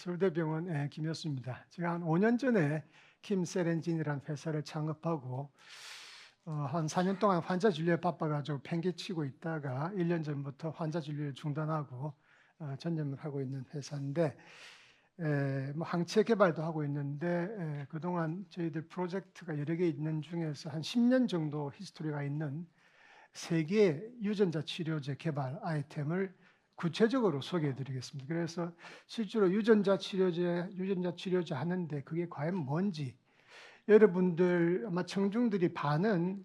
서울대병원 김효수입니다. 제가 한 5년 전에 김세렌진이라는 회사를 창업하고 어, 한 4년 동안 환자 진료에 바빠가지고 팽개치고 있다가 1년 전부터 환자 진료를 중단하고 어, 전념을 하고 있는 회사인데 에, 뭐 항체 개발도 하고 있는데 에, 그동안 저희들 프로젝트가 여러 개 있는 중에서 한 10년 정도 히스토리가 있는 세계 유전자 치료제 개발 아이템을 구체적으로 소개해 드리겠습니다. 그래서 실제로 유전자 치료제, 유전자 치료제 하는데 그게 과연 뭔지 여러분들 아마 청중들이 반은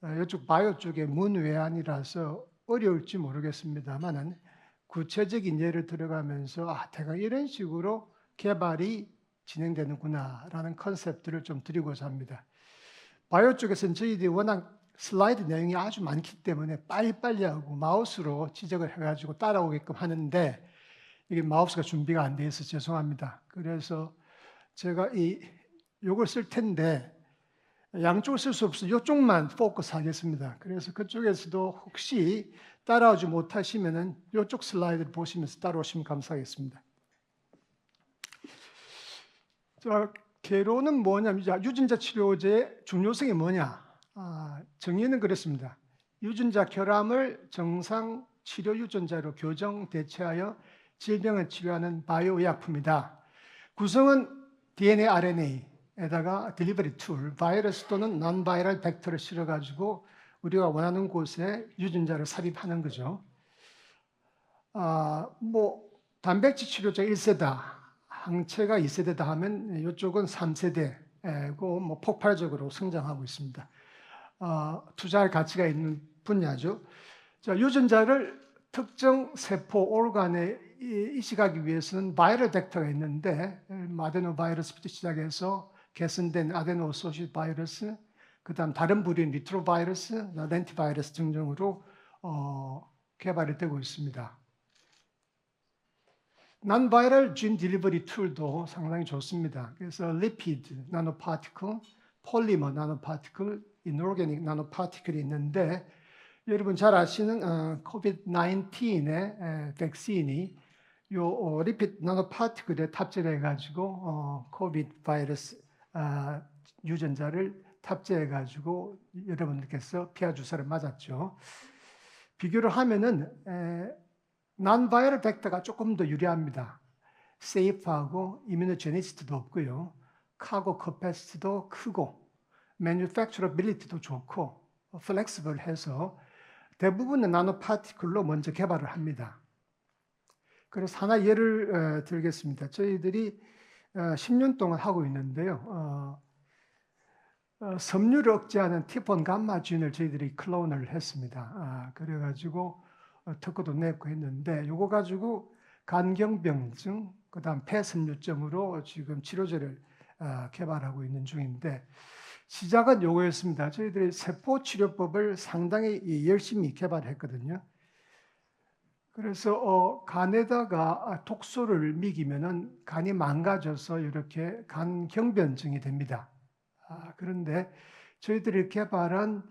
어, 이쪽 바이오 쪽의 문외한이라서 어려울지 모르겠습니다만은 구체적인 예를 들어가면서 아, 내가 이런 식으로 개발이 진행되는구나라는 컨셉들을 좀 드리고자 합니다. 바이오 쪽에서는 저희들이 워낙 슬라이드 내용이 아주 많기 때문에 빨리빨리 하고 마우스로 지적을 해가지고 따라오게끔 하는데 이게 마우스가 준비가 안 돼 있어서 죄송합니다. 그래서 제가 이 요걸 쓸 텐데 양쪽을 쓸 수 없어 이쪽만 포커스 하겠습니다. 그래서 그쪽에서도 혹시 따라오지 못하시면은 이쪽 슬라이드를 보시면서 따라오시면 감사하겠습니다. 자, 개로는 뭐냐면 유전자 치료제의 중요성이 뭐냐? 아, 정의는 그렇습니다. 유전자 결함을 정상 치료 유전자로 교정 대체하여 질병을 치료하는 바이오 의약품이다. 구성은 DNA, RNA에다가 딜리버리 툴, 바이러스 또는 non 바이럴 벡터를 실어 가지고 우리가 원하는 곳에 유전자를 삽입하는 거죠. 아, 뭐 단백질 치료제 1세다, 항체가 2세대다 하면 이쪽은 3세대고 뭐 폭발적으로 성장하고 있습니다. 어, 투자할 가치가 있는 분야죠. 자, 유전자를 특정 세포 오르간에 이식하기 위해서는 바이럴 벡터가 있는데 아데노 바이러스부터 시작해서 개선된 아데노 소시 바이러스, 그다음 다른 부류인 리트로 바이러스, 렌티 바이러스 등등으로 어, 개발이 되고 있습니다. 난 바이럴 진 딜리버리 툴도 상당히 좋습니다. 그래서 리피드 나노파티클, 폴리머 나노파티클, 이노르게닉 나노파티클이 있는데 여러분 잘 아시는 어, 코비드-19의 백신이 요 어, 리피드 나노파티클에 탑재해 가지고 어, 코비드 바이러스 아, 유전자를 탑재해 가지고 여러분들께서 피하 주사를 맞았죠. 비교를 하면은 난 바이럴 벡터가 조금 더 유리합니다. 세이프하고 이뮤노제니시티도 없고요. 카고 커패시티도 크고 manufacturability도 좋고 flexible해서 대부분의 나노 파티클로 먼저 개발을 합니다. 그래서 하나 예를 들겠습니다. 저희들이 10년 동안 하고 있는데요. 어, 어, 섬유를 억제하는 티폰 감마 진을 저희들이 클론을 했습니다. 아, 그래가지고 어, 특허도 냈고 했는데 이거 가지고 간경병증, 그다음 폐섬유증으로 지금 치료제를 아, 개발하고 있는 중인데 시작은 요거였습니다. 저희들이 세포 치료법을 상당히 열심히 개발했거든요. 그래서 어, 간에다가 독소를 미기면은 간이 망가져서 이렇게 간 경변증이 됩니다. 아, 그런데 저희들이 개발한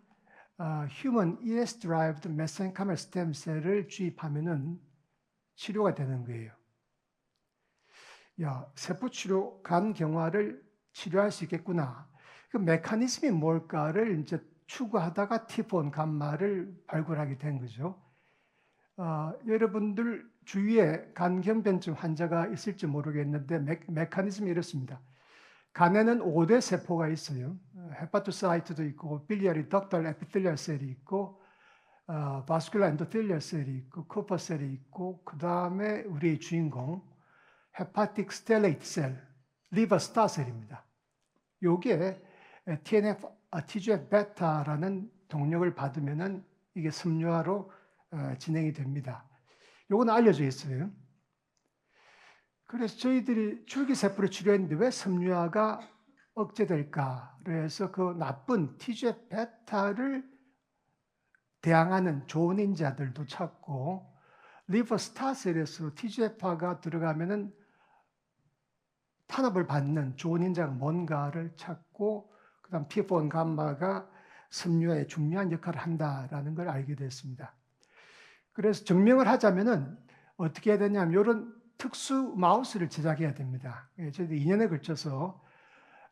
아, Human ES-derived mesenchymal stem cell을 주입하면은 치료가 되는 거예요. 야, 세포 치료, 간 경화를 치료할 수 있겠구나. 그 메커니즘이 뭘까를 이제 추구하다가 티폰 감마를 발굴하게 된 거죠. 어, 여러분들 주위에 간경변증 환자가 있을지 모르겠는데 메, 메커니즘이 이렇습니다. 간에는 5대 세포가 있어요. 헤파토사이트도 있고 빌리아리 덕달 에피텔리얼 셀이 있고 어, 바스큘라 엔도텔리얼 셀이 있고 쿠퍼 셀이 있고 그 다음에 우리의 주인공 헤파틱 스텔레이트 셀, 리버 스타 셀입니다. 요게 TNF, TGF 베타라는 동력을 받으면은 이게 섬유화로 어, 진행이 됩니다. 요건 알려져 있어요. 그래서 저희들이 줄기세포를 치료했는데 왜 섬유화가 억제될까? 그래서 그 나쁜 TGF 베타를 대항하는 좋은 인자들도 찾고 리버 스타셀에서 TGF가 들어가면은 탄압을 받는 좋은 인자가 뭔가를 찾고 그다음 P4 감마가 섬유에 중요한 역할을 한다라는 걸 알게 됐습니다. 그래서 증명을 하자면은 어떻게 해야 되냐면 이런 특수 마우스를 제작해야 됩니다. 예, 저희들 2년에 걸쳐서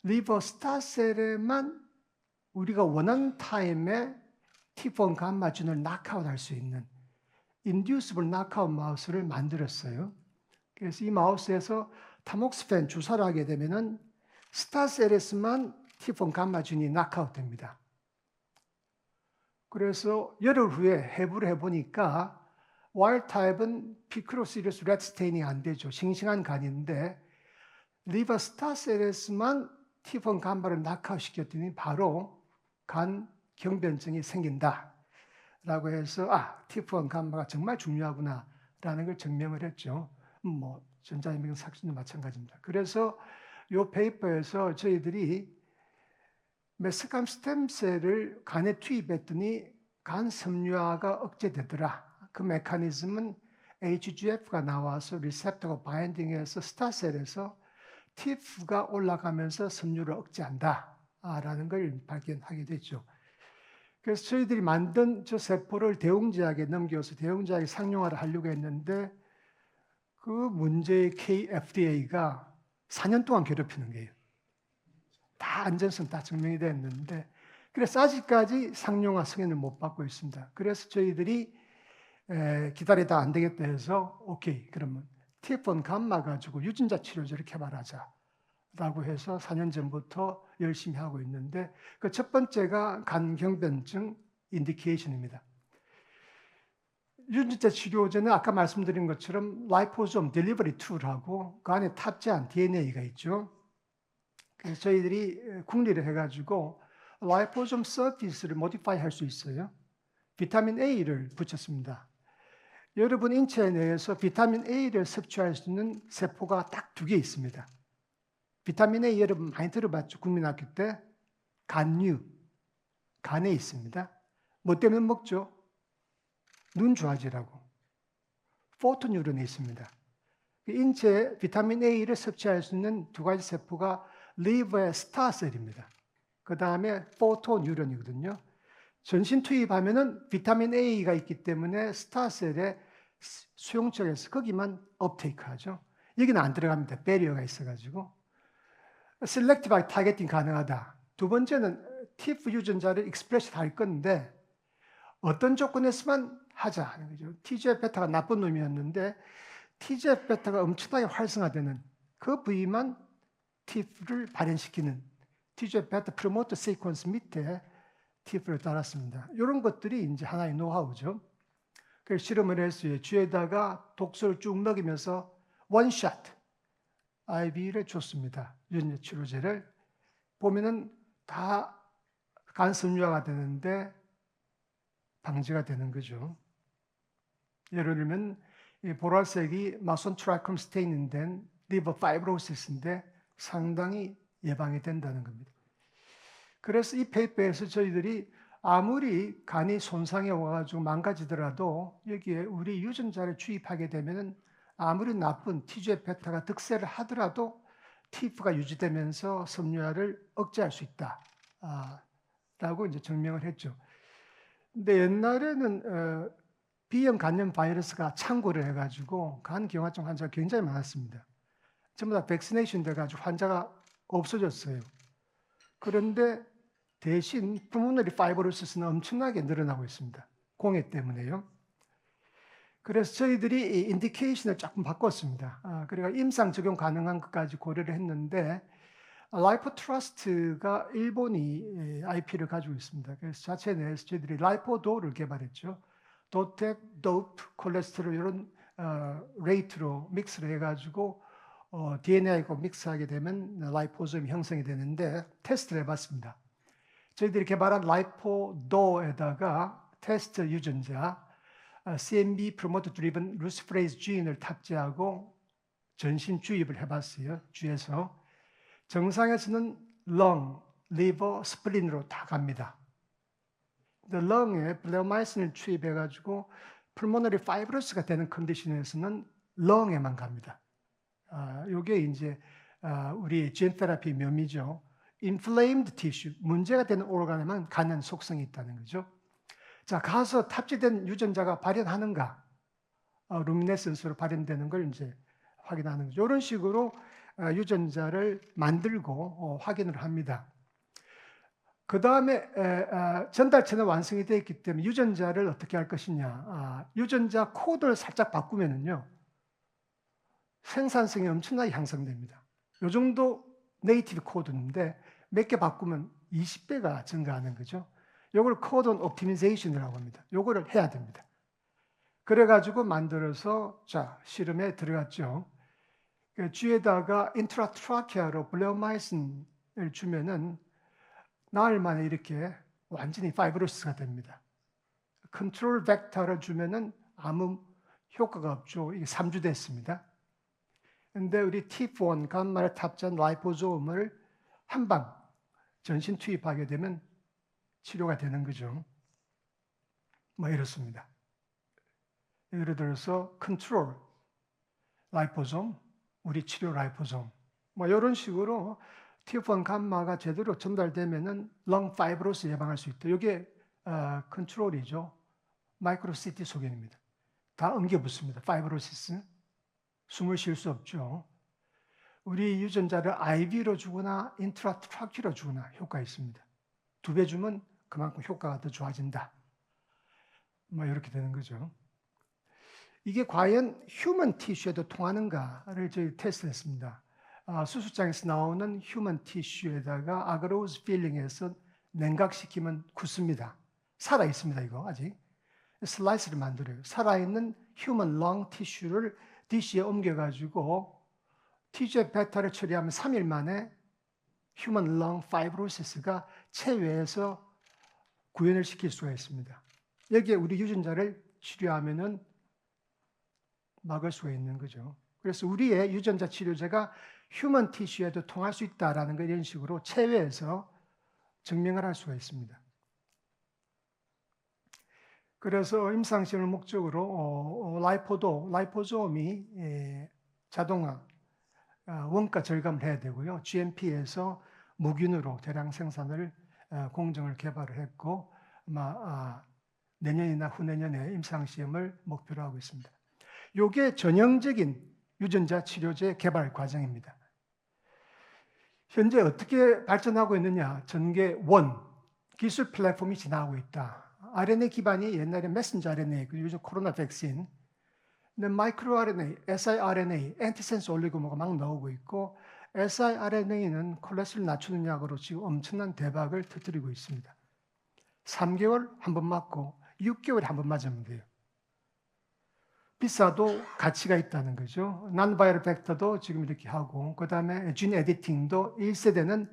리버 스타셀에만 우리가 원하는 타임에 T4 감마준을 낙하웃 할 수 있는 인듀스블 낙하웃 마우스를 만들었어요. 그래서 이 마우스에서 타목스펜 주사를 하게 되면은 스타셀에서만 T4 감마준이 낙하웃 됩니다. 그래서 열흘 후에 해부를 해보니까 와일 타입은 피크로시리스 레드스테인이 안 되죠. 싱싱한 간인데 리버 스타셀에서만 T4 감마를 낙하시켰더니 바로 간 경변증이 생긴다. 라고 해서 아, T4 감마가 정말 중요하구나라는 걸 증명을 했죠. 음, 뭐 전자인명 삭신도 마찬가지입니다. 그래서 이 페이퍼에서 저희들이 메스감 스템셀을 간에 투입했더니 간 섬유화가 억제되더라. 그 메커니즘은 HGF가 나와서 리셉터가 바인딩해서 스타셀에서 TF가 올라가면서 섬유를 억제한다. 라는 걸 발견하게 됐죠. 그래서 저희들이 만든 저 세포를 대웅제약에 넘겨서 대웅제약에 상용화를 하려고 했는데 그 문제의 KFDA가 4년 동안 괴롭히는 거예요. 다 안전성 다 증명이 됐는데 그래서 아직까지 상용화 승인을 못 받고 있습니다. 그래서 저희들이 기다리다 안 되겠다 해서 오케이 그러면 TF1 감마 가지고 유전자 치료제를 개발하자. 라고 해서 4년 전부터 열심히 하고 있는데 그 첫 번째가 간경변증 인디케이션입니다. 유전자 치료제는 아까 말씀드린 것처럼 라이포솜 딜리버리 툴하고 그 안에 탑재한 DNA가 있죠. 그래서 저희들이 국리를 해가지고 라이포솜 서피스를 모디파이 할 수 있어요. 비타민 A를 붙였습니다. 여러분 인체 내에서 비타민 A를 섭취할 수 있는 세포가 딱 두 개 있습니다. 비타민 A 여러분 많이 들어봤죠? 국민학교 때 간류 간에 있습니다. 뭐 때문에 먹죠? 눈 좋아지라고. 포토뉴런에 있습니다. 인체 비타민 A를 섭취할 수 있는 두 가지 세포가 리버의 스타셀입니다. 그 다음에 포토뉴런이거든요. 전신 투입하면은 비타민 A가 있기 때문에 스타셀의 수용처에서 거기만 업테이크하죠. 여기는 안 들어갑니다. 베리어가 있어가지고. 셀렉티브하게 타겟팅 가능하다. 두 번째는 TF 유전자를 익스프레스 할 건데 어떤 조건에서만 하자 하는 거죠. TGF 베타가 나쁜 놈이었는데 TGF 베타가 엄청나게 활성화되는 그 부위만 TF를 발현시키는 TGF 베타 프로모터 시퀀스 밑에 TF를 달았습니다. 이런 것들이 이제 하나의 노하우죠. 그래서 실험을 했어요. 쥐에다가 독소를 쭉 먹이면서 원샷 IV를 줬습니다. 유전자 치료제를 보면은 다 간섬유화가 되는데 방지가 되는 거죠. 예를 들면 이 보라색이 마손 트라이콤 스테인 된 리버 파이브로시스인데 상당히 예방이 된다는 겁니다. 그래서 이 페이퍼에서 저희들이 아무리 간이 손상해 와가지고 망가지더라도 여기에 우리 유전자를 주입하게 되면은 아무리 나쁜 TGF 베타가 득세를 하더라도 TF가 유지되면서 섬유화를 억제할 수 있다. 아, 라고 이제 증명을 했죠. 근데 옛날에는 어, B형 간염 바이러스가 창고를 해가지고 간 경화증 환자가 굉장히 많았습니다. 전부 다 백시네이션 돼가지고 환자가 없어졌어요. 그런데 대신 푸모너리 파이브로시스는 엄청나게 늘어나고 있습니다. 공해 때문에요. 그래서 저희들이 이 인디케이션을 조금 바꿨습니다. 아, 그래가 임상 적용 가능한 것까지 고려를 했는데 라이포 트러스트가 일본이 IP를 가지고 있습니다. 그래서 자체 내에서 저희들이 라이포도를 개발했죠. 도텍, 도프, 콜레스테롤 이런 어, 레이트로 믹스를 해가지고 어, DNA하고 믹스하게 되면 라이포솜이 형성이 되는데 테스트를 해봤습니다. 저희들이 개발한 라이포도에다가 테스트 유전자 CMB 프로모터 드리븐 루스프레이즈 주인을 탑재하고 전신 주입을 해봤어요. 주에서 정상에서는 렁, 리버, 스플린으로 다 갑니다. 렁에 블레오마이신을 투입해가지고 풀모너리 파이브러스가 되는 컨디션에서는 렁에만 갑니다. 아, 이게 이제 아, 우리 젠 테라피 묘미죠. inflamed tissue, 문제가 되는 오르간에만 가는 속성이 있다는 거죠. 자, 가서 탑재된 유전자가 발현하는가? 어, 루미네센스로 발현되는 걸 이제 확인하는 거죠. 이런 식으로 어, 유전자를 만들고 어, 확인을 합니다. 그 다음에 전달체는 완성이 되어 있기 때문에 유전자를 어떻게 할 것이냐. 아, 유전자 코드를 살짝 바꾸면은요. 생산성이 엄청나게 향상됩니다. 이 정도 네이티브 코드인데 몇 개 바꾸면 20배가 증가하는 거죠. 이걸 코드 옵티미제이션이라고 합니다. 이거를 해야 됩니다. 그래가지고 만들어서 자 실험에 들어갔죠. 그 쥐에다가 인트라트라키아로 블레오마이신을 주면은 나흘 만에 이렇게 완전히 파이브로스가 됩니다. 컨트롤 벡터를 주면은 아무 효과가 없죠. 이게 3주 됐습니다. 근데 우리 T4 감마를 탑재한 라이포솜을 한 방 전신 투입하게 되면 치료가 되는 거죠. 뭐 이렇습니다. 예를 들어서 컨트롤 라이포솜, 우리 치료 라이포솜 뭐 이런 식으로 T4 감마가 제대로 전달되면은 렁 파이브로스 예방할 수 있다. 이게 어, 컨트롤이죠. 마이크로시티 소견입니다. 다 엉겨 붙습니다. 파이브로시스. 숨을 쉴 수 없죠. 우리 유전자를 IV로 주거나 인트라트라키로 주거나 효과 있습니다. 두 배 주면 그만큼 효과가 더 좋아진다. 뭐 이렇게 되는 거죠. 이게 과연 휴먼 티슈에도 통하는가를 저희 테스트했습니다. 아, 수술장에서 나오는 휴먼 티슈에다가 아그로우스 필링해서 냉각시키면 굳습니다. 살아 있습니다. 이거 아직 슬라이스를 만들어요. 살아있는 휴먼 렁 티슈를 DC에 옮겨가지고 TJ 베타를 처리하면 3일 만에 휴먼 렁 파이브로시스가 체외에서 구현을 시킬 수가 있습니다. 여기에 우리 유전자를 치료하면은 막을 수가 있는 거죠. 그래서 우리의 유전자 치료제가 휴먼 티슈에도 통할 수 있다라는 걸 이런 식으로 체외에서 증명을 할 수가 있습니다. 그래서 임상시험을 목적으로 어, 어, 라이포도, 라이포솜이 예, 자동화, 어, 원가 절감을 해야 되고요. GMP에서 무균으로 대량 생산을 어, 공정을 개발을 했고 아마 아, 내년이나 후내년에 임상 시험을 목표로 하고 있습니다. 이게 전형적인 유전자 치료제 개발 과정입니다. 현재 어떻게 발전하고 있느냐? 전개 원 기술 플랫폼이 지나고 있다. RNA 기반이 옛날에 메신저 RNA, 요즘 코로나 백신, 근데 마이크로 RNA, siRNA, 엔티센스 올리고모가 막 나오고 있고 siRNA는 콜레스테롤 낮추는 약으로 지금 엄청난 대박을 터뜨리고 있습니다. 3개월 한 번 맞고 6개월에 한 번 맞으면 돼요. 비싸도 가치가 있다는 거죠. 난바이럴 벡터도 지금 이렇게 하고 그 다음에 진 에디팅도 1세대는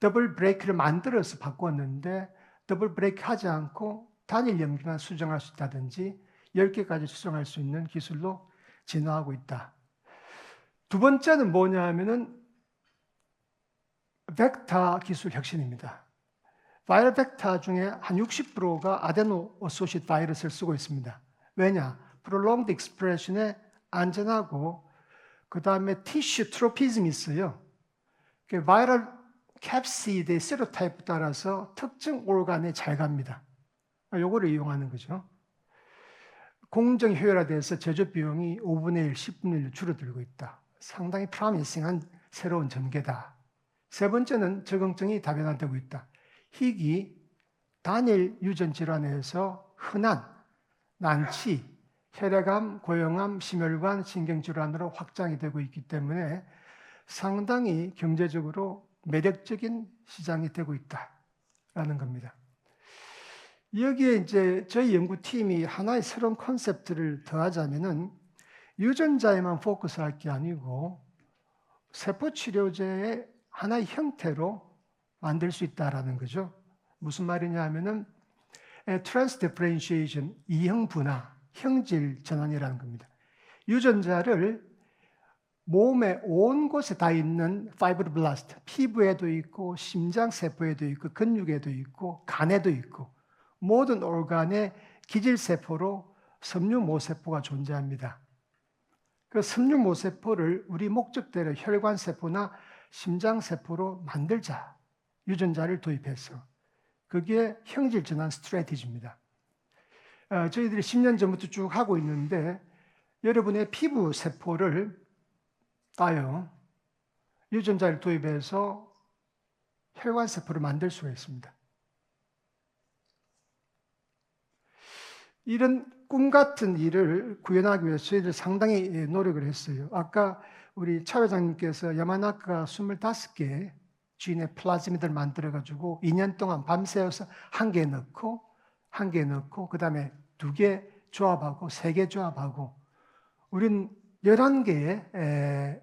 더블 브레이크를 만들어서 바꿨는데 더블 브레이크 하지 않고 단일 염기만 수정할 수 있다든지 10개까지 수정할 수 있는 기술로 진화하고 있다. 두 번째는 뭐냐 하면은 벡터 기술 혁신입니다. 바이럴 벡터 중에 한 60%가 아데노 어소시트 바이러스를 쓰고 있습니다. 왜냐? prolonged expression에 안전하고 그 다음에 티슈 트로피즘이 있어요. 그 바이럴 캡시드의 세로타입에 따라서 특정 올간에 잘 갑니다. 요거를 이용하는 거죠. 공정 효율화돼서 제조 비용이 5분의 1, 10분의 1 줄어들고 있다. 상당히 프라미싱한 새로운 전개다. 세 번째는 적응증이 다변화되고 있다. 희귀, 단일 유전 질환에서 흔한 난치, 혈액암, 고형암, 심혈관, 신경 질환으로 확장이 되고 있기 때문에 상당히 경제적으로 매력적인 시장이 되고 있다라는 겁니다. 여기에 이제 저희 연구팀이 하나의 새로운 컨셉트를 더하자면은 유전자에만 포커스할 게 아니고 세포 치료제의 하나의 형태로 만들 수 있다라는 거죠. 무슨 말이냐 하면은 트랜스 디퍼렌시에이션 이형 분화 형질 전환이라는 겁니다. 유전자를 몸의 온 곳에 다 있는 파이브로블라스트, 피부에도 있고 심장 세포에도 있고 근육에도 있고 간에도 있고 모든 organ에 기질 세포로 섬유모 세포가 존재합니다. 그 섬유모 세포를 우리 목적대로 혈관 세포나 심장 세포로 만들자. 유전자를 도입해서 그게 형질 전환 스트레티지입니다. 어, 저희들이 10년 전부터 쭉 하고 있는데 여러분의 피부 세포를 따요 유전자를 도입해서 혈관 세포를 만들 수가 있습니다. 이런 꿈 같은 일을 구현하기 위해서 저희들 상당히 노력을 했어요. 아까 우리 차 회장님께서 야마나카 25개 주인의 플라즈미드를 만들어가지고 2년 동안 밤새워서 한 개 넣고 한 개 넣고 그 다음에 두 개 조합하고 세 개 조합하고 우린 11개의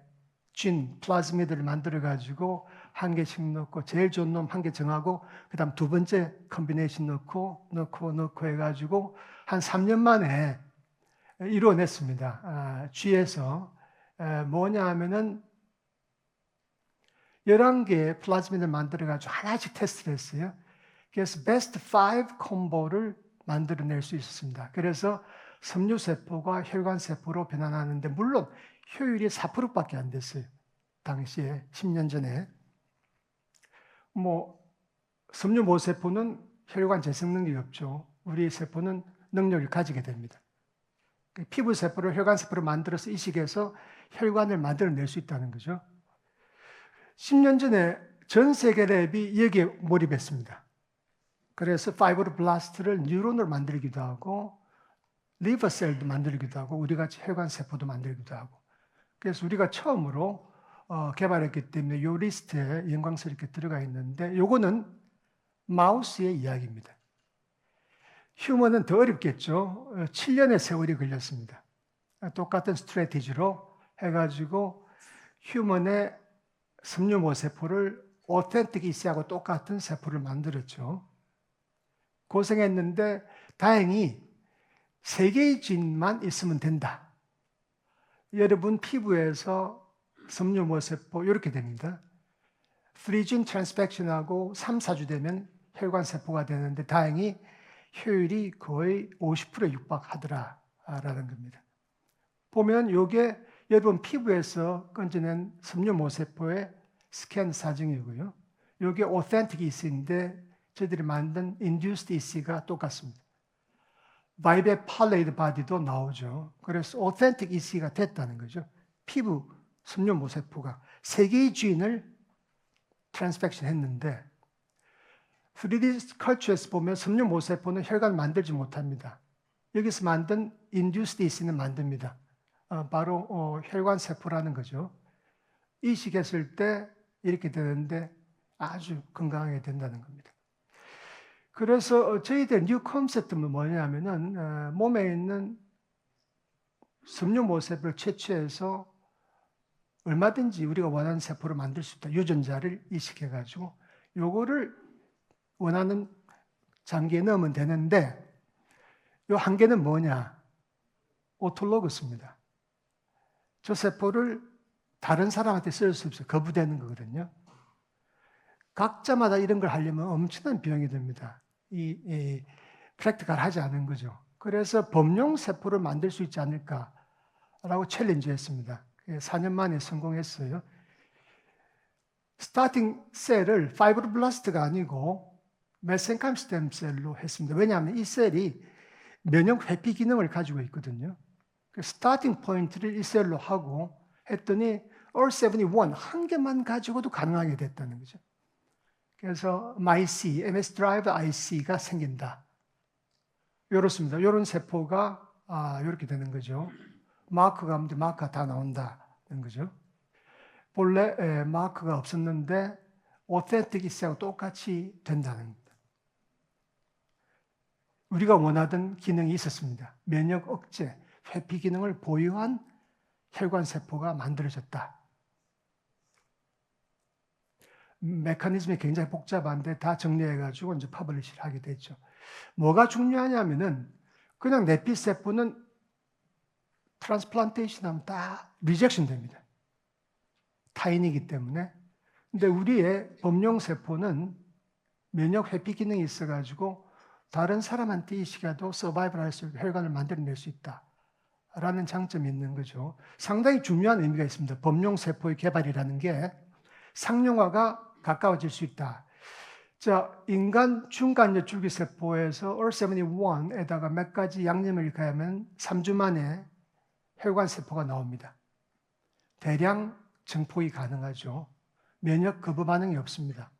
진 플라즈미드를 만들어가지고 한 개씩 넣고 제일 좋은 놈 한 개 정하고 그 다음 두 번째 컨비네이션 넣고 넣고 넣고 해가지고 한 3년 만에 이루어냈습니다. 아, G에서 에, 뭐냐 하면은 11개의 플라즈미드를 만들어가지고 하나씩 테스트를 했어요. 그래서 베스트 5 콤보를 만들어낼 수 있었습니다. 그래서 섬유세포가 혈관세포로 변환하는데 물론 효율이 4%밖에 안 됐어요. 당시에 10년 전에. 뭐 섬유모 세포는 혈관 재생 능력이 없죠. 우리 세포는 능력을 가지게 됩니다. 그 피부 세포를 혈관 세포로 만들어서 이식해서 혈관을 만들어낼 수 있다는 거죠. 10년 전에 전 세계 랩이 여기에 몰입했습니다. 그래서 파이브로블라스트를 뉴런으로 만들기도 하고 리버셀도 만들기도 하고 우리 같이 혈관 세포도 만들기도 하고 그래서 우리가 처음으로 어, 개발했기 때문에 이 리스트에 영광스럽게 들어가 있는데 요거는 마우스의 이야기입니다. 휴먼은 더 어렵겠죠. 7년의 세월이 걸렸습니다. 똑같은 스트레티지로 해가지고 휴먼의 섬유모 세포를 오텐틱 이시하고 똑같은 세포를 만들었죠. 고생했는데 다행히 세 개의 진만 있으면 된다. 여러분 피부에서 섬유모 세포 이렇게 됩니다. 3진 트랜스펙션하고 3, 4주 되면 혈관 세포가 되는데 다행히 효율이 거의 50%에 육박하더라라는 겁니다. 보면 이게 여러분 피부에서 건져낸 섬유모 세포의 스캔 사진이고요. 이게 authentic EC인데 저희들이 만든 induced EC가 똑같습니다. 바이베 팔레이드 바디도 나오죠. 그래서 authentic EC가 됐다는 거죠. 피부 섬유 모 세포가 세 개의 주인을 트랜스펙션 했는데 3D 컬처에서 보면 섬유 모 세포는 혈관을 만들지 못합니다. 여기서 만든 induced EC는 만듭니다. 어, 바로 어, 혈관 세포라는 거죠. 이식했을 때 이렇게 되는데 아주 건강하게 된다는 겁니다. 그래서 저희들 뉴 컨셉트는 뭐냐면은 어, 몸에 있는 섬유 모 세포를 채취해서 얼마든지 우리가 원하는 세포를 만들 수 있다. 유전자를 이식해 가지고 요거를 원하는 장기에 넣으면 되는데 요 한계는 뭐냐? 오토로그스입니다. 저 세포를 다른 사람한테 쓸 수 없어요. 거부되는 거거든요. 각자마다 이런 걸 하려면 엄청난 비용이 듭니다. 이, 이 프랙티컬 하지 않은 거죠. 그래서 범용 세포를 만들 수 있지 않을까라고 챌린지 했습니다. 4년 만에 성공했어요. 스타팅 셀을 파이브로블라스트가 아니고 메센캄 스템셀로 했습니다. 왜냐하면 이 셀이 면역 회피 기능을 가지고 있거든요. 그 스타팅 포인트를 이 셀로 하고 했더니 all71 한 개만 가지고도 가능하게 됐다는 거죠. 그래서 MIC, MS 드라이브 IC가 생긴다. 이렇습니다. 이런 세포가 아, 이렇게 되는 거죠. 마크가 없는데 마크가 다 나온다는 거죠. 본래 에, 마크가 없었는데 오텐틱 이스하고 똑같이 된다는 겁니다. 우리가 원하던 기능이 있었습니다. 면역 억제, 회피 기능을 보유한 혈관 세포가 만들어졌다. 메커니즘이 굉장히 복잡한데 다 정리해가지고 이제 퍼블리시를 하게 됐죠. 뭐가 중요하냐면은 그냥 내피 세포는 트랜스플란테이션 하면 다 리젝션 됩니다. 타인이기 때문에. 근데 우리의 범용 세포는 면역 회피 기능이 있어가지고 다른 사람한테 이 시가도 서바이벌 할수 있고 혈관을 만들어낼 수 있다. 라는 장점이 있는 거죠. 상당히 중요한 의미가 있습니다. 범용 세포의 개발이라는 게 상용화가 가까워질 수 있다. 자, 인간 중간엽 줄기세포에서 OR71에다가 몇 가지 양념을 가하면 3주 만에 혈관 세포가 나옵니다. 대량 증폭이 가능하죠. 면역 거부 반응이 없습니다.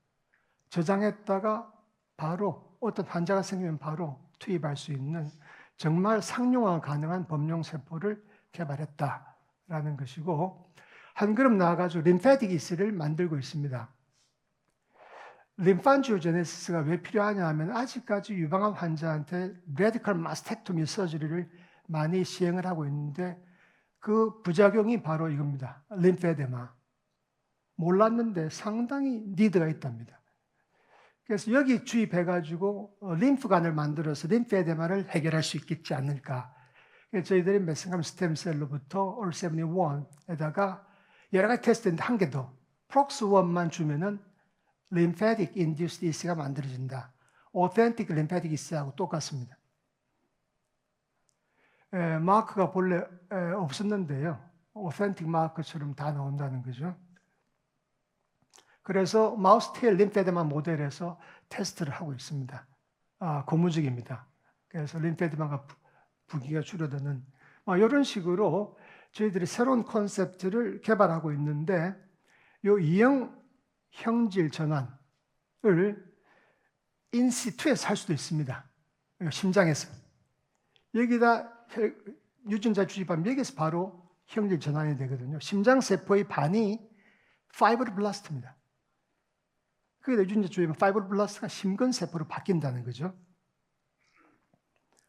저장했다가 바로 어떤 환자가 생기면 바로 투입할 수 있는 정말 상용화 가능한 범용 세포를 개발했다라는 것이고 한 걸음 나아가지고 림파틱 이스를 만들고 있습니다. 림판지오제네시스가 왜 필요하냐 하면 아직까지 유방암 환자한테 레디컬 마스텍토미 서저리를 많이 시행을 하고 있는데 그 부작용이 바로 이겁니다. 림페데마. 몰랐는데 상당히 니드가 있답니다. 그래서 여기 주입해가지고 어, 림프관을 만들어서 림페데마를 해결할 수 있겠지 않을까. 저희들이 메센감 스템셀로부터 올71에다가 여러 가지 테스트인데 한개 더. 프록스1만 주면은 lymphatic induced EC가 만들어진다. authentic lymphatic EC하고 똑같습니다. 에, 마크가 본래 에, 없었는데요. authentic 마크처럼 다 나온다는 거죠. 그래서 마우스 테일 림페데마 모델에서 테스트를 하고 있습니다. 아, 고무적입니다. 그래서 림페데마가 부기가 줄어드는 뭐 이런 식으로 저희들이 새로운 콘셉트를 개발하고 있는데 요 이형 형질 전환을 인시투에서 할 수도 있습니다. 심장에서. 여기다 유전자 주입하면 여기서 바로 형질 전환이 되거든요. 심장세포의 반이 파이브로블라스트입니다. 그게 유전자 주입하면 파이브로블라스트가 심근세포로 바뀐다는 거죠.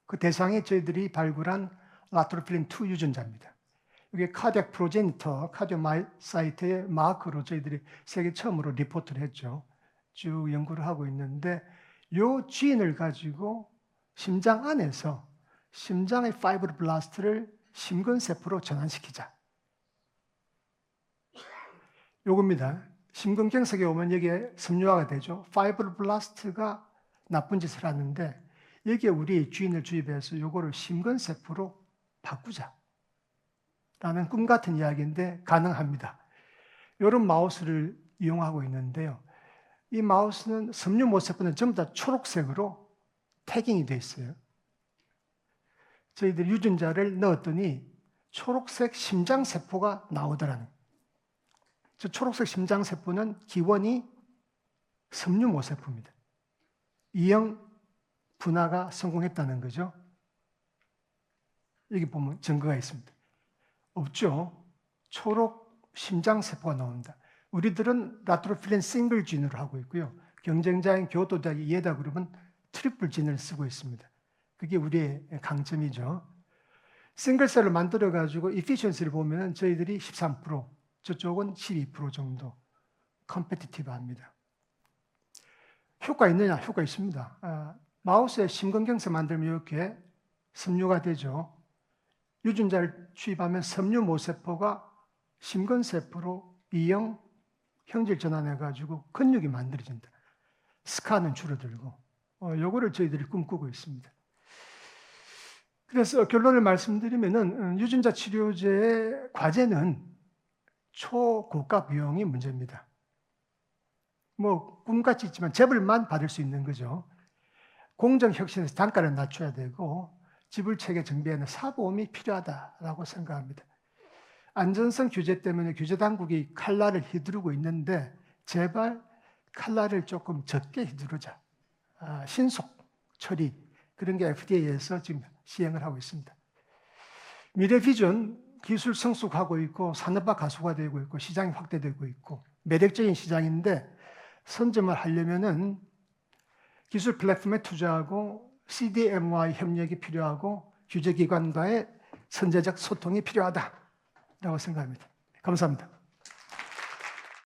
그 대상이 저희들이 발굴한 라트로필린 2 유전자입니다. 이게 카디악 프로제니터, 카디오마이사이트의 마크로 저희들이 세계 처음으로 리포트를 했죠. 쭉 연구를 하고 있는데 요 지인을 가지고 심장 안에서 심장의 파이브로블라스트를 심근세포로 전환시키자. 요겁니다. 심근경색에 오면 여기에 섬유화가 되죠. 파이브로블라스트가 나쁜 짓을 하는데 여기에 우리 주인을 주입해서 요거를 심근세포로 바꾸자. 라는 꿈 같은 이야기인데 가능합니다. 이런 마우스를 이용하고 있는데요. 이 마우스는 섬유 모세포는 전부 다 초록색으로 태깅이 되어 있어요. 저희들 유전자를 넣었더니 초록색 심장세포가 나오더라는 저 초록색 심장세포는 기원이 섬유 모세포입니다. 이형 분화가 성공했다는 거죠. 여기 보면 증거가 있습니다. 없죠. 초록 심장세포가 나온다. 우리들은 라트로필린 싱글 진으로 하고 있고요. 경쟁자인 교도대학 이에다 그룹은 트리플 진을 쓰고 있습니다. 그게 우리의 강점이죠. 싱글셀을 만들어 가지고 이피션시를 보면 저희들이 13%, 저쪽은 12% 정도 컴페티티브합니다. 효과 있느냐? 효과 있습니다. 아, 마우스에 심근경색 만들면 이렇게 섬유가 되죠. 유전자를 주입하면 섬유 모세포가 심근세포로 B형 형질 전환해가지고 근육이 만들어진다. 스카는 줄어들고, 어, 요거를 저희들이 꿈꾸고 있습니다. 그래서 결론을 말씀드리면은 음, 유전자 치료제의 과제는 초고가 비용이 문제입니다. 뭐 꿈같이 있지만 재벌만 받을 수 있는 거죠. 공정 혁신에서 단가를 낮춰야 되고 지불 체계 정비에는 사보험이 필요하다라고 생각합니다. 안전성 규제 때문에 규제 당국이 칼날을 휘두르고 있는데 제발 칼날을 조금 적게 휘두르자. 아, 신속 처리 그런 게 FDA에서 지금 시행을 하고 있습니다. 미래 비전 기술 성숙하고 있고 산업화 가속화 되고 있고 시장이 확대되고 있고 매력적인 시장인데 선점을 하려면은 기술 플랫폼에 투자하고 CDM와의 협력이 필요하고 규제기관과의 선제적 소통이 필요하다라고 생각합니다. 감사합니다.